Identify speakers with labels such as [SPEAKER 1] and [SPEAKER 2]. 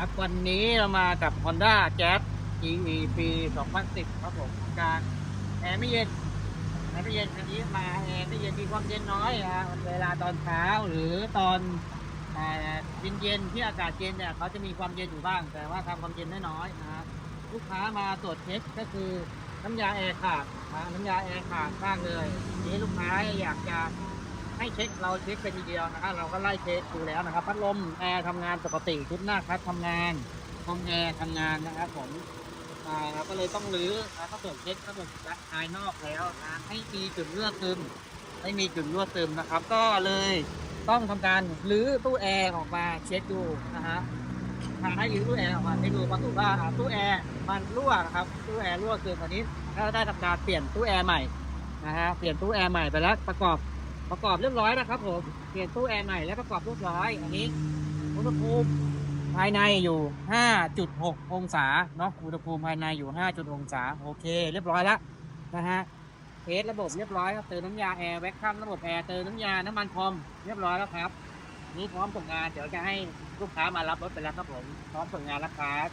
[SPEAKER 1] ครับ วันนี้เรามากับ Honda Jazz EV ปี 2010 ครับผมการแอร์ไม่เย็นแอร์ไม่เย็นอันนี้มาแอร์ไม่เย็นมีความเย็นน้อยฮะเวลาตอนเช้าหรือตอนเย็นเย็นๆที่อากาศเย็นเนี่ยเขาจะมีความเย็นอยู่บ้าง แต่ว่าทำความเย็นได้น้อยนะลูกค้ามาตรวจเช็คก็คือน้ำยาแอร์ขาดน้ำยาแอร์ขาดบ้างเลยทีนี้ลูกค้าอยากจะ ให้เช็คเราเช็คเป็นทีเดียวนะครับเราก็ไล่เช็คดูแล้วนะครับพัดลมแอร์ทำงานปกติชุดหน้าคัดทำงานห้องแอร์ทำงานนะครับผมอ่าเราก็เลยต้องรื้อนะก็ตรวจเช็คระบบภายนอกแล้วนะให้มีจุดรั่วซึมไม่มีจุดรั่วซึมนะครับ ก็เลยต้องทำการรื้อตู้แอร์ออกมาเช็คดูนะฮะทางให้รื้อตู้แอร์ออกมาให้ดูเพราะตู้ว่าตู้แอร์มันรั่วครับตู้แอร์รั่วซึมอันนี้ก็ได้ทำการเปลี่ยนตู้แอร์ใหม่นะฮะเปลี่ยนตู้แอร์ใหม่ไปแล้วประกอบ ประกอบเรียบร้อยนะครับผมเปลี่ยนตู้แอร์ใหม่แล้วประกอบเรียบร้อย อันนี้อุณหภูมิภายในอยู่ 5.6 องศาเนาะอุณหภูมิภายในอยู่ 5.6 องศาโอเค เรียบร้อยแล้วนะฮะเทสระบบเรียบร้อยครับเติมน้ำยาแอร์แว็กคัมระบบแอร์เติมน้ำยาน้ำมันพรมเรียบร้อยแล้วครับ นี่พร้อมส่งงานเดี๋ยวจะให้ลูกค้ามารับรถไปแล้วครับผมพร้อมส่งงานแล้วครับ